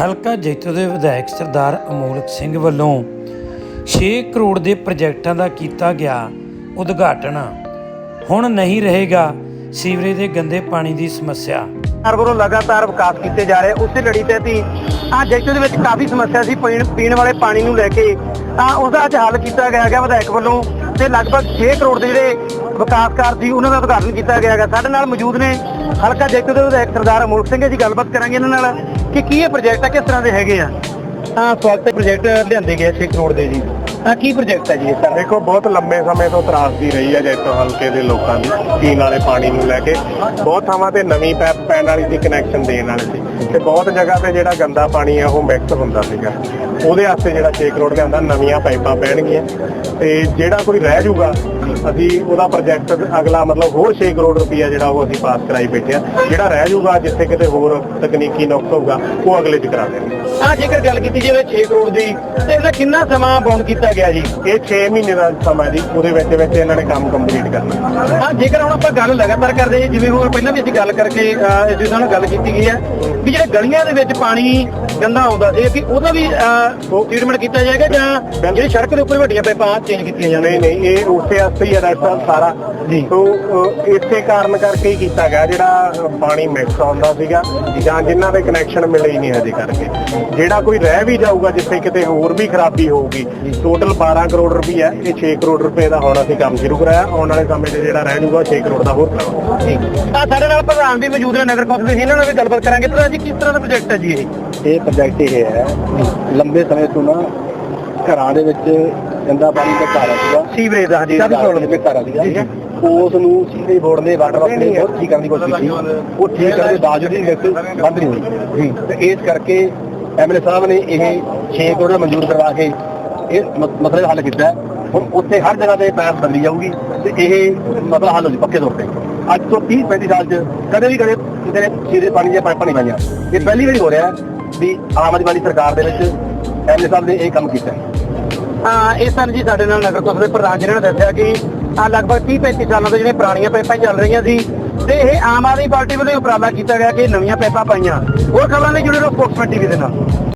ਹਲਕਾ ਜੈਤੋ ਦੇ ਵਿਧਾਇਕ ਸਰਦਾਰ ਅਮੋਲਕ ਸਿੰਘ ਵੱਲੋਂ 6 ਕਰੋੜ ਦੇ ਪ੍ਰੋਜੈਕਟਾਂ ਦਾ ਕੀਤਾ ਗਿਆ ਉਦਘਾਟਨ। ਹੁਣ ਨਹੀਂ ਰਹੇਗਾ ਸੀਵਰੇਜ ਦੇ ਗੰਦੇ ਪਾਣੀ ਦੀ ਸਮੱਸਿਆ। ਸਰਕਾਰ ਵੱਲੋਂ ਲਗਾਤਾਰ ਵਿਕਾਸ ਕੀਤੇ ਜਾ ਰਹੇ, ਉਸੇ ਲੜੀ ਤਹਿਤ ਹੀ ਆ ਜੈਤੋ ਦੇ ਵਿੱਚ ਕਾਫੀ ਸਮੱਸਿਆ ਸੀ, ਪੀਣ ਪੀਣ ਵਾਲੇ ਪਾਣੀ ਨੂੰ ਲੈ ਕੇ। ਤਾਂ ਉਸ ਅੱਜ ਹੱਲ ਕੀਤਾ ਗਿਆ ਹੈਗਾ ਵਿਧਾਇਕ ਵੱਲੋਂ ਤੇ ਲਗਭਗ 6 ਕਰੋੜ ਦੇ ਜਿਹੜੇ ਵਿਕਾਸ ਕਾਰਜ ਸੀ, ਉਹਨਾਂ ਦਾ ਉਦਘਾਟਨ ਕੀਤਾ ਗਿਆ ਹੈਗਾ। ਸਾਡੇ ਨਾਲ ਮੌਜੂਦ ਨੇ ਹਲਕਾ ਜੈਤੋ ਦੇ ਵਿਧਾਇਕ ਸਰਦਾਰ ਅਮੋਲਕ ਸਿੰਘ ਜੀ, ਗੱਲਬਾਤ ਕਰਾਂਗੇ ਇਹਨਾਂ ਨਾਲ। ਕਿ ਕੀ ਇਹ ਪ੍ਰੋਜੈਕਟ ਆ? ਕਿਸ ਤਰ੍ਹਾਂ ਦੇ ਹੈਗੇ ਆ? ਤਾਂ ਸਵਾਗਤ ਪ੍ਰੋਜੈਕਟ ਲਿਆਂਦੇ ਗਏ 6 ਕਰੋੜ ਦੇ ਜੀ। ਤਾਂ ਕੀ ਪ੍ਰੋਜੈਕਟ ਹੈ ਜੀ ਇਹ ਸਰ ਦੇਖੋ ਬਹੁਤ ਲੰਬੇ ਸਮੇਂ ਤੋਂ ਤਰਾਸਦੀ ਰਹੀ ਹੈ ਜੈਤੋ ਹਲਕੇ ਦੇ ਲੋਕਾਂ ਦੀ ਪੀਣ ਵਾਲੇ ਪਾਣੀ ਨੂੰ ਲੈ ਕੇ। ਬਹੁਤ ਥਾਵਾਂ ਤੇ ਨਵੀਂ ਪੈਪ ਪੈਣ ਵਾਲੀ ਸੀ ਕਨੈਕਸ਼ਨ ਦੇਣ ਵਾਲੇ ਸੀ। ਤੇ ਬਹੁਤ ਜਗ੍ਹਾ ਤੇ ਜਿਹੜਾ ਗੰਦਾ ਪਾਣੀ ਆ ਉਹ ਮਿਕਸ ਹੁੰਦਾ ਸੀਗਾ। ਉਹਦੇ ਵਾਸਤੇ ਜਿਹੜਾ 6 ਕਰੋੜ ਲਿਆਂਦਾ ਨਵੀਆਂ ਪਾਈਪਾਂ ਪੈਣਗੀਆਂ। ਤੇ ਜਿਹੜਾ ਕੋਈ ਰਹਿ ਜਾਊਗਾ ਅਸੀਂ ਉਹਦਾ ਪ੍ਰੋਜੈਕਟ ਅਗਲਾ ਮਤਲਬ ਹੋਰ 6 ਕਰੋੜ ਰੁਪਈਆ ਜਿਹੜਾ ਉਹ ਅਸੀਂ ਪਾਸ ਕਰਾਈ ਬੈਠੇ ਆ। ਜਿਹੜਾ ਰਹਿ ਜਾਊਗਾ ਜਿੱਥੇ ਕਿਤੇ ਹੋਰ ਤਕਨੀਕੀ ਨੁਕਸ ਹੋਊਗਾ ਉਹ ਅਗਲੇ ਚ ਕਰਾ ਦੇਣਗੇ। ਆ ਜੇਕਰ ਗੱਲ ਕੀਤੀ ਜਾਵੇ 6 ਕਰੋੜ ਦੀ ਤੇ ਇਹਦਾ ਕਿੰਨਾ ਸਮਾਂ ਬਾਉਂਡ ਕੀਤਾ ਗਿਆ ਜੀ? ਇਹ 6 ਮਹੀਨੇ ਦਾ ਸਮਾਂ ਜੀ ਉਹਦੇ ਵਿੱਚ ਵਿੱਚ ਇਹਨਾਂ ਨੇ ਕੰਮ ਕੰਪਲੀਟ ਕਰਨਾ। ਹਾਂ ਜੇਕਰ ਹੁਣ ਆਪਾਂ ਗੱਲ ਲਗਾਤਾਰ ਕਰਦੇ ਜਿਵੇਂ ਹੁਣ ਪਹਿਲਾਂ ਵੀ ਅਸੀਂ ਗੱਲ ਕਰਕੇ ਇਸ ਨਾਲ ਗੱਲ ਕੀਤੀ ਗਈ ਹੈ ਵੀ ਜਿਹੜੇ ਗਲੀਆਂ ਦੇ ਵਿੱਚ ਪਾਣੀ ਗੰਦਾ ਆਉਂਦਾ ਸੀ ਕਿ ਉਹਦਾ ਵੀ ਟ੍ਰੀਟਮੈਂਟ ਕੀਤਾ ਜਾਏਗਾ ਜਾਂ ਜਿਹੜੀ ਸੜਕ ਦੇ ਉੱਪਰ ਵੱਡੀਆਂ ਪਾਈਪਾਂ ਚੇਂਜ ਕੀਤੀਆਂ ਜਾਣ ਨਹੀਂ ਨਹੀਂ ਇਹ ਉਸੇ ਵਾਸਤੇ ਹੀ ਹੈ ਸਾਹਿਬ ਸਾਰਾ। ਅਹ, ਇਸੇ ਕਾਰਨ ਕਰਕੇ ਹੀ ਕੀਤਾ ਗਿਆ ਜਿਹੜਾ ਪਾਣੀ ਮਿਕਸ ਆਉਂਦਾ ਸੀਗਾ। ਜਾਂ ਜਿਨ੍ਹਾਂ ਦੇ ਕਨੈਕਸ਼ਨ ਮਿਲੇ ਹੀ ਨਹੀਂ ਹਜੇ ਕਰਕੇ। ਜਿਹੜਾ ਕੋਈ ਰਹਿ ਵੀ ਜਾਊਗਾ ਜਿੱਥੇ ਕਿਤੇ ਹੋਰ ਵੀ ਖਰਾਬੀ ਹੋਊਗੀ ਟੋਟਲ 12 ਕਰੋੜ ਰੁਪਈਆ ਇਹ 6 ਕਰੋੜ ਰੁਪਏ ਦਾ ਹੁਣ ਅਸੀਂ ਕੰਮ ਸ਼ੁਰੂ ਕਰਾਇਆ। ਆਉਣ ਵਾਲੇ ਸਮੇਂ 'ਚ ਜਿਹੜਾ ਰਹਿ ਜਾਊਗਾ 6 ਕਰੋੜ ਦਾ ਹੋਰ ਕਰਾਂਗੇ ਆ ਸਾਡੇ ਨਾਲ ਪ੍ਰਧਾਨ ਵੀ ਮੌਜੂਦ ਨੇ ਨਗਰ ਕੌਂਸਲ ਦੇ ਇਹਨਾਂ ਨਾਲ ਵੀ ਗੱਲਬਾਤ ਕਰਾਂਗੇ। ਤਾਂ ਜੀ ਕਿਸ ਤਰ੍ਹਾਂ ਦਾ ਪ੍ਰੋਜੈਕਟ ਹੈ ਜੀ ਇਹ? ਇਹ ਪ੍ਰੋਜੈਕਟ ਇਹ ਹੈ ਲੰਬੇ ਸਮੇਂ ਤੋਂ ਨਾ ਘਰਾਂ ਦੇ ਵਿੱਚ ਗੰਦਾ ਪਾਣੀ ਦਾ ਘਰ ਸੀਗਾ। ਸੀਵਰੇਜ ਦਾ ਜੀ ਕਾਫੀ ਪ੍ਰੋਬਲਮ ਦੇ ਘਰ ਸੀਗਾ। ਉਸ ਨੂੰ ਸੀਵਰੇਜ ਬੋਰਡ ਨੇ ਵਾਟਰ ਵਰਕ ਨੇ ਬਹੁਤ ਠੀਕ ਕਰਨ ਦੀ ਕੋਸ਼ਿਸ਼ ਕੀਤੀ। ਉਹ ਠੀਕ ਕਰਨ ਦੇ ਬਾਵਜੂਦ ਵੀ ਮਿਕਸ ਬੰਦ ਨਹੀਂ ਹੋਈ। ਜੀ। ਤੇ ਇਸ ਕਰਕੇ ਐਮਐਲਏ ਸਾਹਿਬ ਨੇ ਇਹ 6 ਕਰੋੜ ਦਾ ਮਨਜ਼ੂਰ ਕਰਵਾ ਕੇ ਇਹ ਮਸਲੇ ਦਾ ਹੱਲ ਕੀਤਾ ਹੈ। ਹੁਣ ਉੱਥੇ ਹਰ ਜਗ੍ਹਾ ਤੇ ਪੈਪ ਬਦਲੀ ਜਾਊਗੀ ਤੇ ਇਹ ਮਸਲਾ ਹੱਲ ਹੋ ਜੀ ਪੱਕੇ ਤੌਰ ਤੇ। ਅੱਜ ਤੋਂ 30 35 ਸਾਲ ਚ ਕਦੇ ਵੀ ਕਦੇ ਕਿਤੇ ਨੇ ਸੀਵਰੇਜ ਪਾਣੀ ਦੀਆਂ ਪਾਈਪਾਂ ਨਹੀਂ ਪਾਈਆਂ। ਇਹ ਪਹਿਲੀ ਵਾਰੀ ਹੋ ਰਿਹਾ ਹੈ ਵੀ ਆਮ ਆਦਮੀ ਵਾਲੀ ਸਰਕਾਰ ਦੇ ਵਿੱਚ ਐਮਐਲਏ ਸਾਹਿਬ ਨੇ ਇਹ ਕੰਮ ਕੀਤਾ ਇਹ ਸਨ ਜੀ ਸਾਡੇ ਨਾਲ ਨਗਰ ਕੌਂਸਲ ਦੇ ਪ੍ਰਧਾਨ ਜੀ ਨੇ ਦੱਸਿਆ ਕਿ ਆ ਲਗਭਗ 30 35 ਸਾਲਾਂ ਤੋਂ ਜਿਹੜੀਆਂ ਪੁਰਾਣੀਆਂ ਪਾਈਪਾਂ ਚੱਲ ਰਹੀਆਂ ਸੀ, ਤੇ ਇਹ ਆਮ ਆਦਮੀ ਪਾਰਟੀ ਵੱਲੋਂ ਉਪਰਾਲਾ ਕੀਤਾ ਗਿਆ ਕਿ ਨਵੀਆਂ ਪਾਈਪਾਂ ਪਾਈਆਂ। ਹੋਰ ਖਬਰਾਂ ਲਈ ਜੁੜੇ ਰਹੋ ਸਪੋਕਸਮੈਨ ਟੀਵੀ ਦੇ ਨਾਲ।